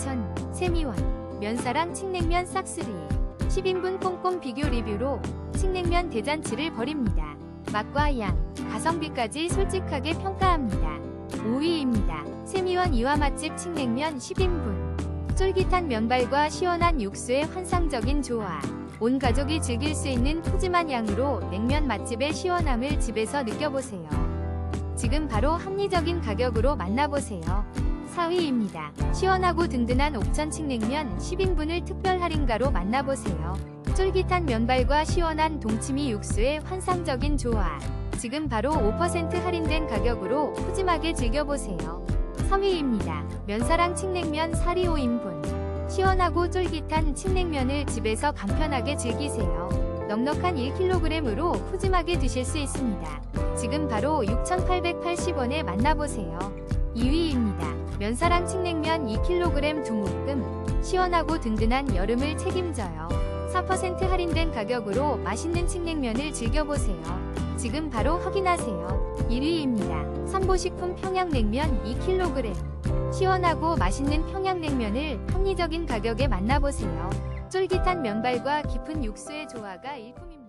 12,000 세미원 면사랑 칡냉면 싹쓸이 10인분 꼼꼼 비교 리뷰로 칡냉면 대잔치를 벌입니다. 맛과 양, 가성비까지 솔직하게 평가합니다. 5위입니다. 세미원 이화 맛집 칡냉면 10인분 쫄깃한 면발과 시원한 육수의 환상적인 조화 온 가족이 즐길 수 있는 푸짐한 양으로 냉면 맛집의 시원함을 집에서 느껴보세요. 지금 바로 합리적인 가격으로 만나보세요. 4위입니다. 시원하고 든든한 옥천 칡 냉면 10인분을 특별 할인가로 만나보세요. 쫄깃한 면발과 시원한 동치미 육수의 환상적인 조화. 지금 바로 5% 할인된 가격으로 푸짐하게 즐겨보세요. 3위입니다. 면사랑 칡냉면 사리 5인분. 시원하고 쫄깃한 칡냉면을 집에서 간편하게 즐기세요. 넉넉한 1kg으로 푸짐하게 드실 수 있습니다. 지금 바로 6,880원에 만나보세요. 2위입니다. 면사랑 칡냉면 2kg 두 묶음. 시원하고 든든한 여름을 책임져요. 4% 할인된 가격으로 맛있는 칡냉면을 즐겨보세요. 지금 바로 확인하세요. 1위입니다. 삼보식품 평양냉면 2kg. 시원하고 맛있는 평양냉면을 합리적인 가격에 만나보세요. 쫄깃한 면발과 깊은 육수의 조화가 일품입니다.